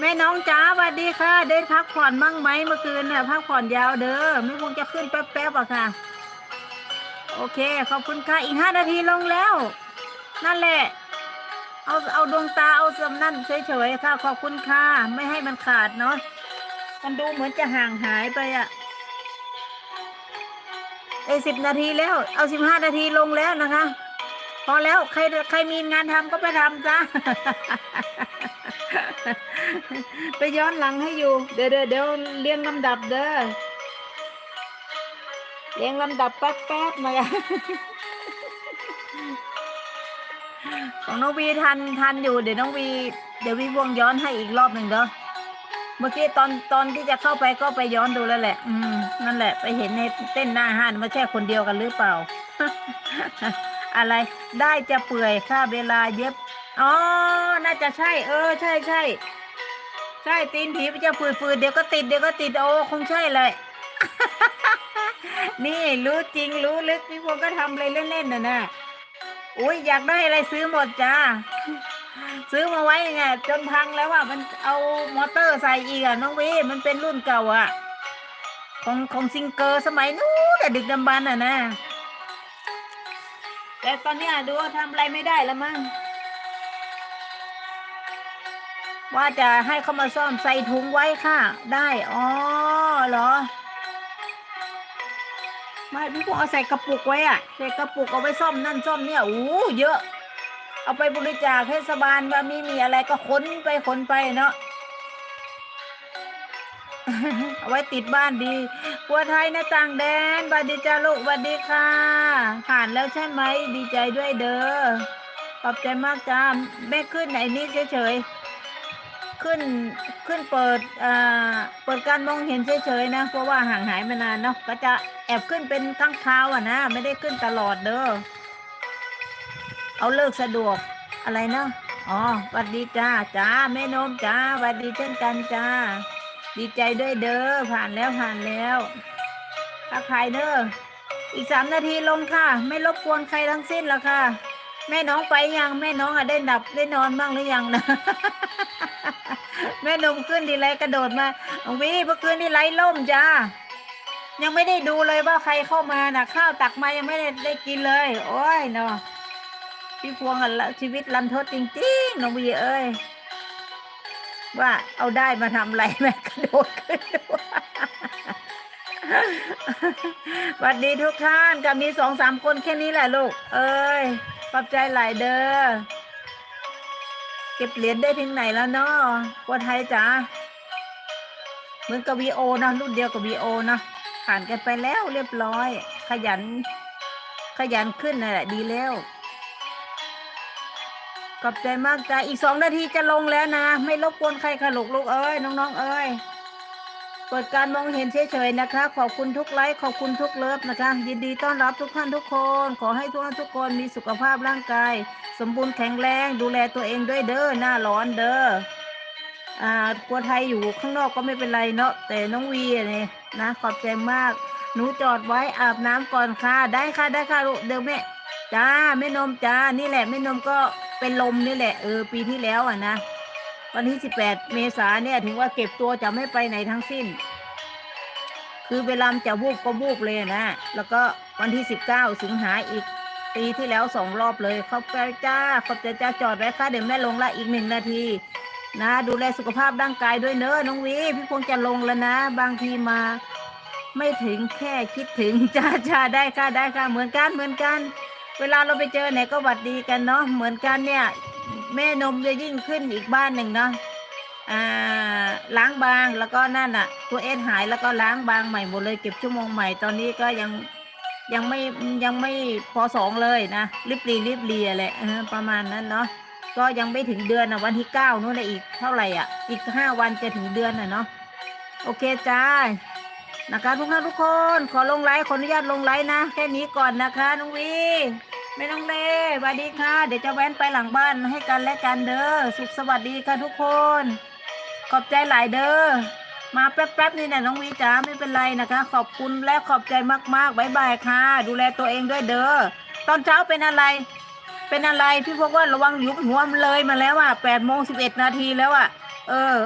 แม่น้องจ้าสวัสดีค่ะ ได้พักผ่อนบ้างไหมเมื่อคืนเนี่ยพักผ่อนยาวเด้อไม่คงจะขึ้นแป๊บๆอะค่ะ โอเค ขอบคุณค่ะอีกห้านาทีลงแล้ว นั่นแหละ เอาเอาดวงตาเอาสำนั่นเฉยๆค่ะ ขอบคุณค่ะ ไม่ให้มันขาดเนาะมันดูเหมือนจะห่างหายไปอะเอยสิบนาทีแล้ว เอาสิบห้านาทีลงแล้วนะคะ พอแล้วใครใครมีงานทำก็ไปทำจ้า ไปย้อนหลังให้อยู่เดี๋ยวเดี๋ยวเดี๋ยวเรียงลำดับเด้อเรียงลำดับแป๊บๆนะคะของน้องวีทันทันอยู่ เดี๋ยวน้องวี เดี๋ยววีวงย้อนให้อีกรอบหนึ่งเด้อเมื่อกี้ตอนตอนที่จะเข้าไปก็ไปย้อนดูแล้วแหละ อืมนั่นแหละ ไปเห็นในเต้นหน้าห้านม่ใช่คนเดียวกันหรือเปล่า อะไรได้จะเปื่อยค่าเวลาเย็บอ๋อน่าจะใช่ เออ ใช่ใช่ใช่ ตีนผีมันจะฝืดๆเดี๋ยวก็ติดเดี๋ยวก็ติดโอ้คงใช่เลย นี่รู้จริงรู้ลึกพี่พวงก็ทำเลยเล่นๆน่ะนะอุ้ยอยากได้อะไรซื้อหมดจ้าซื้อมาไว้ไงจนพังแล้วอะมันเอามอเตอร์ใส่อีกอะน้องวีมันเป็นรุ่นเก่าอะ ของของซิงเกอร์สมัยนู้นแต่ดึกดำบรรพ์อะนะ แต่ตอนนี้ดูว่าทำอะไรไม่ได้แล้วมั้ง ว่าจะให้เขามาซ่อมใส่ถุงไว้ค่ะ ได้ อ๋อเหรอ ไม่พี่พวกเอาใส่กระปุกไว้อะใส่กระปุกเอาไว้ซ่อมนั่นซ่อมเนี่ยโอ้เยอะ เอาไปบริจาคเทศบาลว่ามีมีอะไรก็ขนไปขนไปเนาะเอาไว้ติดบ้านดีกัวไทยนะต่างแดนบัดดีจ้าลูกบัดดีค่ะ ผ่านแล้วใช่ไหม ดีใจด้วยเด้อ ขอบใจมากจ้าแม่ขึ้นไหนนี้เฉยๆ ขึ้นขึ้นเปิดอ่าเปิดการมองเห็นเฉยๆนะ เพราะว่าห่างหายมานานเนาะก็จะแอบขึ้นเป็นข้างคราอะนะ ไม่ได้ขึ้นตลอดเด้อเอาเลิกสะดวกอะไรเนาะอ๋อสวัสดีจ้าจ้าแม่นมจ้าสวัสดีเช่นกันจ้า ดีใจด้วยเด้อผ่านแล้วผ่านแล้วถ้าใครเด้ออีกสามนาทีลงค่ะ ไม่รบกวนใครทั้งสิ้นแล้วค่ะ แม่น้องไปยังแม่น้องอะได้ดับได้นอนบ้างหรือยังนะ แม่นมขึ้นทีไรกระโดดมาน้องวีเมื่อคืนนี่ไรล่มจ้า ยังไม่ได้ดูเลยว่าใครเข้ามานะข้าวตักมายังไม่ได้ได้กินเลย โอ้ยเนาะพี่พวงอะละชีวิตลันทดจริงๆน้องวีเอ้ยว่าเอาได้มาทำอะไรแม่กระโดดขึ้นสวัสดีทุกท่านกับมีสองสามคนแค่นี้แหละลูก เอ้ยขอบใจหลายเด้อ เก็บเหรียญได้ถึงไหนแล้วเนาะกัวไทยจ๋าเหมือนกับวีโอนะรุ่นเดียวกับวีโอนะผ่านกันไปแล้วเรียบร้อย ขยัน ขยันขึ้นนั่นแหละดีแล้วขอบใจมากจ้าอีกสองนาทีจะลงแล้วนะ ไม่รบกวนใครค่ะลูกลูกเอ้ยน้องๆเอ้ย เปิดการมองเห็นเฉยๆนะคะ ขอบคุณทุกไลค์ขอบคุณทุกเลิฟนะคะ ยินดีต้อนรับทุกท่านทุกคน ขอให้ทุกท่านทุกคนมีสุขภาพร่างกาย สมบูรณ์แข็งแรงดูแลตัวเองด้วยเด้อหน้าร้อนเด้ออ่ากลัวไทยอยู่ข้างนอกก็ไม่เป็นไรเนาะแต่น้องวีเนี่ยนะขอบใจมาก หนูจอดไว้อาบน้ำก่อนค่ะ ได้ค่ะได้ค่ะลูกเดี๋ยวแม่จ้าแม่นมจ้านี่แหละแม่นมก็เป็นลมนี่แหละเออปีที่แล้วอะนะ วันที่18เมษาเนี่ยถึงว่าเก็บตัวจะไม่ไปไหนทั้งสิ้น คือเวลาจะวูบก็วูบเลยนะ แล้วก็วันที่19สิงหาอีกปีที่แล้วสองรอบเลยขอบใจจ้าขอบใจจ้าจอดไว้ค่ะเดี๋ยวแม่ลงละอีกหนึ่งนาทีนะ ดูแลสุขภาพร่างกายด้วยเนอะน้องวีพี่พงจะลงแล้วนะ บางทีมา ไม่ถึงแค่คิดถึงจ้าจ้าได้ค่ะได้ค่ะเหมือนกันเหมือนกัน เวลาเราไปเจอไหนก็หวัดดีกันเนาะเหมือนกันเนี่ย แม่นมจะยิ่งขึ้นอีกบ้านหนึ่งเนาะอ่าล้างบางแล้วก็นั่นอะตัวเอสหายแล้วก็ล้างบางใหม่หมดเลยเก็บชั่วโมงใหม่ตอนนี้ก็ยังยังไม่ยังไม่พอสองเลยนะรีบรีรีบเรีแหละประมาณนั้นเนาะก็ยังไม่ถึงเดือนอะวันที่เก้านู่นนะอีกเท่าไหร่อะ อีกห้าวันจะถึงเดือนน่ะเนาะโอเคจ้านะคะทุกท่านทุกคน ขอลงไลค์ขออนุญาตลงไลค์นะ แค่นี้ก่อนนะคะน้องวี ไม่ต้องเล่สวัสดีค่ะ เดี๋ยวจะแว้นไปหลังบ้านให้กันและกันเด้อ สุขสวัสดีค่ะทุกคน ขอบใจหลายเด้อ มาแป๊บๆนี่นะน้องวีจ๋าไม่เป็นไรนะคะ ขอบคุณและขอบใจมากๆบายบายค่ะ ดูแลตัวเองด้วยเด้อ ตอนเช้าเป็นอะไร เป็นอะไรพี่พวกว่าระวังหยุมหัวมันเลยมาแล้วอะแปดโมงสิบเอ็ดนาทีแล้วอะ เออ